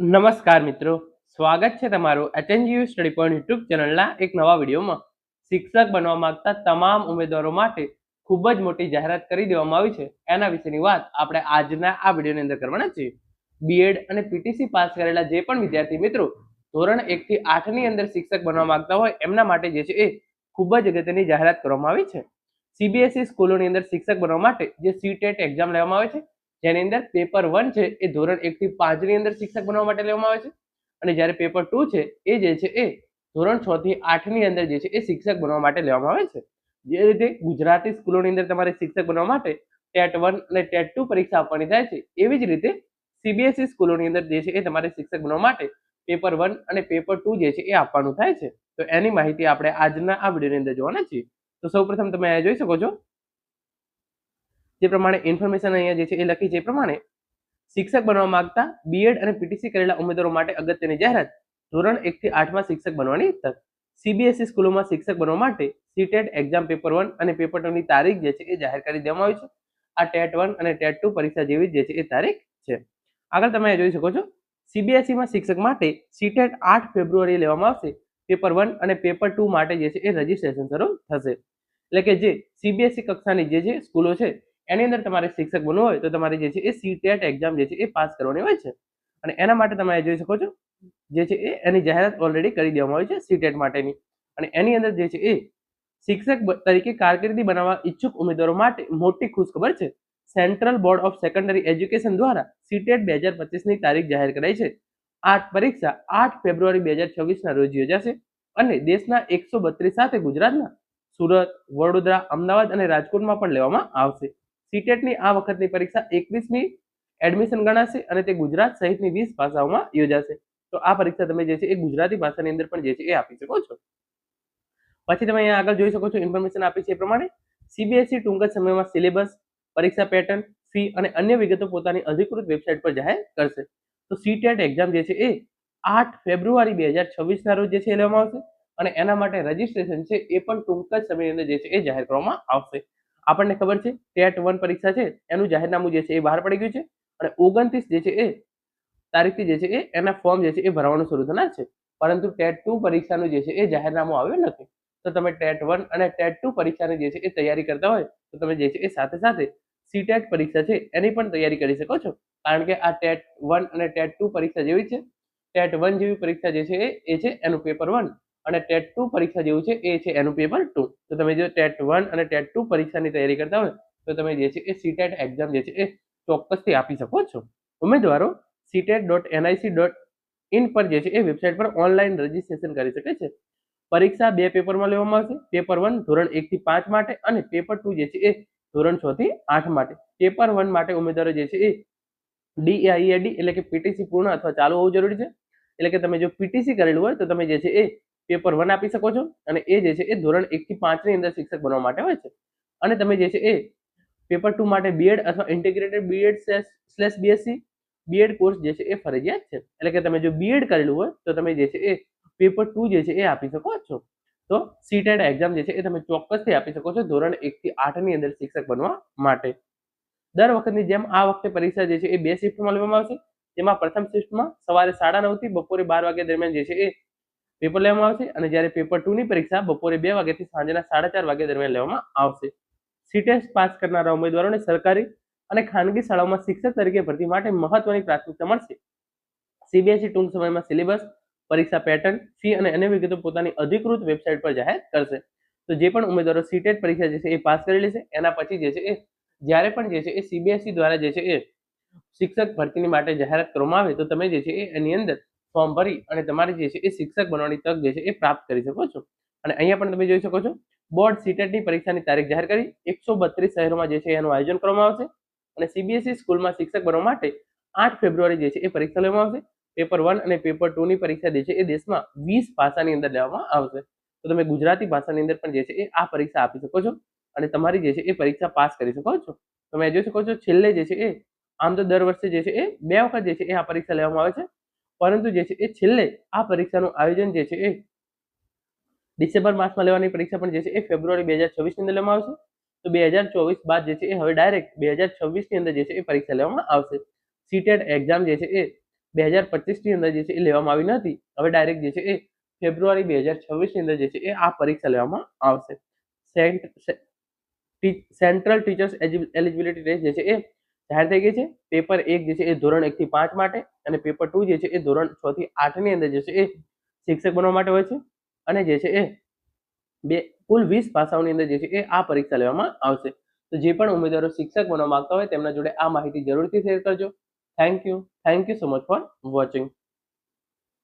નમસ્કાર મિત્રો. સ્વાગત છે તમારું એચએનજીયુ સ્ટડી પોઈન્ટ યુટ્યુબ ચેનલના એક નવા વિડીયોમાં. શિક્ષક બનવા માંગતા તમામ ઉમેદવારો માટે ખૂબ જ મોટી જાહેરાત કરી દેવામાં આવી છે. એના વિશેની વાત આપણે આજના આ વિડીયોની અંદર કરવાના છીએ. બીએડ અને પીટીસી પાસ કરેલા જે પણ વિદ્યાર્થી મિત્રો, ધોરણ એકથી આઠની અંદર શિક્ષક બનવા માંગતા હોય, એમના માટે જે છે એ ખૂબ જ અગત્યની જાહેરાત કરવામાં આવી છે. સીબીએસઈ સ્કૂલોની અંદર શિક્ષક બનવા માટે જે સીટેટ એક્ઝામ લેવામાં આવે છે જેની અંદર પેપર વન છે, એ ધોરણ એક થી પાંચની અંદર શિક્ષક બનવા માટે લેવામાં આવે છે. અને જ્યારે પેપર ટુ છે, એ જે છે, એ ધોરણ છ થી આઠની અંદર જે છે, એ શિક્ષક બનવા માટે લેવામાં આવે છે. જે રીતે ગુજરાતી સ્કૂલોની અંદર તમારે શિક્ષક બનવા માટે ટેટ વન અને ટેટ ટુ પરીક્ષા આપવાની થાય છે, એવી જ રીતે સીબીએસઈ સ્કૂલોની અંદર જે છે, એ તમારે શિક્ષક બનવા માટે પેપર વન અને પેપર ટુ જે છે, એ આપવાનું થાય છે. તો એની માહિતી આપણે આજના આ વિડીયોની અંદર જોવાના છીએ. તો સૌપ્રથમ તમે અહીંયા જોઈ શકો છો જે પ્રમાણે ઇન્ફોર્મેશન અહીંયા જે છે એ લખી છે એ પ્રમાણે શિક્ષક બનવા માંગતા બીએડ અને પીટીસી કરેલા ઉમેદવારો માટે અગત્યની જાહેરાત ધોરણ એક થી આઠમાં શિક્ષક બનવાની તક. સીબીએસઈ સ્કૂલોમાં શિક્ષક બનવા માટે સીટેટ એક્ઝામ પેપર વન અને પેપર ટુ ની તારીખ જે છે એ જાહેર કરી દેવામાં આવી છે. આ ટેટ વન અને ટેટ ટુ પરીક્ષા જેવી જે છે એ તારીખ છે. આગળ તમે જોઈ શકો છો. સીબીએસઈમાં શિક્ષક માટે સીટેટ આઠ ફેબ્રુઆરી લેવામાં આવશે. પેપર વન અને પેપર ટુ માટે જે છે એ રજીસ્ટ્રેશન શરૂ થશે. એટલે કે જે સીબીએસઈ કક્ષાની જે જે સ્કૂલો છે એની અંદર તમારે શિક્ષક બનવું હોય તો તમારે જે છે એ સીટેટ એક્ઝામ જે છે એ પાસ કરવાની હોય છે. અને એના માટે તમે જોઈ શકો છો, જે છે એ એની જાહેરાત ઓલરેડી કરી દેવામાં આવી છે સીટેટ માટેની. અને એની અંદર જે છે એ શિક્ષક તરીકે કારકિર્દી બનાવવા ઈચ્છુક ઉમેદવારો માટે મોટી ખુશખબર છે. Central board of secondary education દ્વારા સીટેટ બે હજાર પચીસની તારીખ જાહેર કરાઈ છે. આ પરીક્ષા આઠ ફેબ્રુઆરી બે હજાર છવ્વીસના રોજ યોજાશે અને દેશના એકસો બત્રીસ સાથે ગુજરાતના સુરત, વડોદરા, અમદાવાદ અને રાજકોટમાં પણ લેવામાં આવશે. સીટેટની આ વખતની પરીક્ષા એકવીસમી એડમિશન ગણાશે અને તે ગુજરાત સહિતની વીસ ભાષાઓમાં યોજાશે. તો આ પરીક્ષા તમે જે છે એ ગુજરાતી ભાષાની અંદર પણ જે છે એ આપી શકો છો. પછી તમે અહીંયા આગળ જોઈ શકો છો ઇન્ફોર્મેશન આપી છે એ પ્રમાણે. સીબીએસઈ ટૂંક જ સમયમાં સિલેબસ પરીક્ષા પેટર્ન ફી અને અન્ય વિગતો પોતાની અધિકૃત વેબસાઇટ પર જાહેર કરશે. તો સીટેટ એક્ઝામ જે છે એ આઠ ફેબ્રુઆરી બે હજાર છવ્વીસના રોજ જે છે એ લેવામાં આવશે અને એના માટે રજીસ્ટ્રેશન છે એ પણ ટૂંક જ સમયની અંદર જે છે એ જાહેર કરવામાં આવશે. આપણને ખબર છે ટેટ વન પરીક્ષા છે, એનું જાહેરનામું જે છે એ બહાર પડી ગયું છે અને ઓગણત્રીસ જે છે એ તારીખથી જે છે એ એના ફોર્મ જે છે એ ભરવાનું શરૂ થનાર છે. પરંતુ ટેટ ટુ પરીક્ષાનું જે છે એ જાહેરનામું આવ્યું નથી. તો તમે ટેટ વન અને ટેટ ટુ પરીક્ષાની જે છે એ તૈયારી કરતા હોય, તો તમે જે છે એ સાથે સાથે સીટેટ પરીક્ષા છે એની પણ તૈયારી કરી શકો છો. કારણ કે આ ટેટ વન અને ટેટ ટુ પરીક્ષા જેવી છે. ટેટ વન જેવી પરીક્ષા જે છે એ છે એનું પેપર વન. અને ટેટ ટુ પરીક્ષા જેવું છે, એ છે એનું પેપર ટુ તો તમે જો ટેટ વન અને ટેટ ટુ પરીક્ષાની તૈયારી કરતા હોય, તો તમે જે છે એ સીટેટ એક્ઝામ જે છે એ ચોક્કસથી આપી શકો છો. ઉમેદવારો CTET dot NIC dot in પર જે છે એ વેબસાઇટ પર ઓનલાઈન રજીસ્ટ્રેશન કરી શકે છે. પરીક્ષા બે પેપરમાં લેવામાં આવશે. પેપર વન ધોરણ એક થી પાંચ માટે અને પેપર ટુ જે છે એ ધોરણ છ થી આઠ માટે. પેપર વન માટે ઉમેદવારો જે છે એ ડીઆઈએડી એટલે કે પીટીસી પૂર્ણ અથવા ચાલુ હોવું જરૂરી છે. એટલે કે તમે જો પીટીસી કરેલું હોય, તો તમે જે છે એ પેપર વન આપી શકો છો અને એ જે છે એ ધોરણ એક થી પાંચની અંદર શિક્ષક બનવા માટે હોય છે. અને તમે જે છે એ પેપર ટુ માટે બીએડ અથવા integrated BEd slash BSc BEd course જે છે એ ફરજિયાત છે. એટલે કે તમે જો બીએડ કરેલું હોય તો તમે જે છે એ પેપર ટુ જે છે એ આપી શકો છો. તો સીટેડ એક્ઝામ જે છે એ તમે ચોક્કસથી આપી શકો છો ધોરણ એક થી આઠની અંદર શિક્ષક બનવા માટે. દર વખતની જેમ આ વખતે પરીક્ષા જે છે એ બે શિફ્ટમાં લેવામાં આવશે. જેમાં પ્રથમ શિફ્ટમાં સવારે સાડા નવથી બપોરે બાર વાગ્યા દરમિયાન જે છે એ પેપર લેવામાં આવશે અને જ્યારે પેપર ટુ ની પરીક્ષા બપોરે બે વાગ્યાથી સાંજના સાડા ચાર વાગ્યા દરમિયાન લેવામાં આવશે. સીટેસ્ટ પાસ કરનારા ઉમેદવારોને સરકારી અને ખાનગી શાળાઓમાં શિક્ષક તરીકે ભરતી માટે મહત્વની પ્રાથમિકતા મળશે. સીબીએસઈ ટૂંક સમયમાં સિલેબસ, પરીક્ષા પેટર્ન ફી અને અન્ય વિગતો પોતાની અધિકૃત વેબસાઇટ પર જાહેર કરશે. તો જે પણ ઉમેદવારો સીટેટ પરીક્ષા જે છે એ પાસ કરેલી છે એના પછી જે છે એ જ્યારે પણ જે છે એ સીબીએસઈ દ્વારા જે છે એ શિક્ષક ભરતીની માટે જાહેરાત કરવામાં આવે તો તમે જે છે એ એની અંદર ફોર્મ ભરી અને તમારે જે છે એ શિક્ષક બનવાની તક જે છે એ પ્રાપ્ત કરી શકો છો અને અહીંયા પણ તમે જોઈ શકો છો બોર્ડ સીટેટની પરીક્ષાની તારીખ જાહેર કરી એકસો બત્રીસ શહેરોમાં જે છે એનું આયોજન કરવામાં આવશે અને સીબીએસઈ સ્કૂલમાં શિક્ષક બનવા માટે આઠ ફેબ્રુઆરી જે છે એ પરીક્ષા લેવામાં આવશે પેપર વન અને પેપર ટુ ની પરીક્ષા જે છે એ દેશમાં વીસ ભાષાની અંદર લેવામાં આવશે તો તમે ગુજરાતી ભાષાની અંદર પણ જે છે એ આ પરીક્ષા આપી શકો છો અને તમારી જે છે એ પરીક્ષા પાસ કરી શકો છો તમે જોઈ શકો છો છેલ્લે જે છે એ આમ તો દર વર્ષે જે છે એ બે વખત જે છે એ આ પરીક્ષા લેવામાં આવે છે પરંતુ જે છે એ છેલ્લે આ પરીક્ષાનું આયોજન જે છે એ ડિસેમ્બર માસમાં લેવાની પરીક્ષા પણ જે છે એ ફેબ્રુઆરી બે હજાર છવ્વીસની અંદર લેવામાં આવશે તો બે હજાર ચોવીસ બાદ જે છે એ હવે ડાયરેક્ટ બે હજાર છવ્વીસની અંદર જે છે એ પરીક્ષા લેવામાં આવશે સીટેટ એક્ઝામ જે છે એ બે હજાર પચીસની અંદર જે છે એ લેવામાં આવી નથી હવે ડાયરેક્ટ જે છે એ ફેબ્રુઆરી બે હજાર છવ્વીસની અંદર જે છે એ આ પરીક્ષા લેવામાં આવશે cent central teachers eligibility test જે છે એ જાહેર થઈ ગઈ છે. પેપર એક જે છે એ ધોરણ એક થી પાંચ માટે અને પેપર ટુ જે છે એ ધોરણ છ થી આઠની અંદર જે છે એ શિક્ષક બનવા માટે હોય છે અને જે છે એ બે કુલ વીસ ભાષાઓની અંદર જે છે એ આ પરીક્ષા લેવામાં આવશે. તો જે પણ ઉમેદવારો શિક્ષક બનવા માંગતા હોય તેમના જોડે આ માહિતી જરૂરથી શેર કરજો. Thank you thank you so much for watching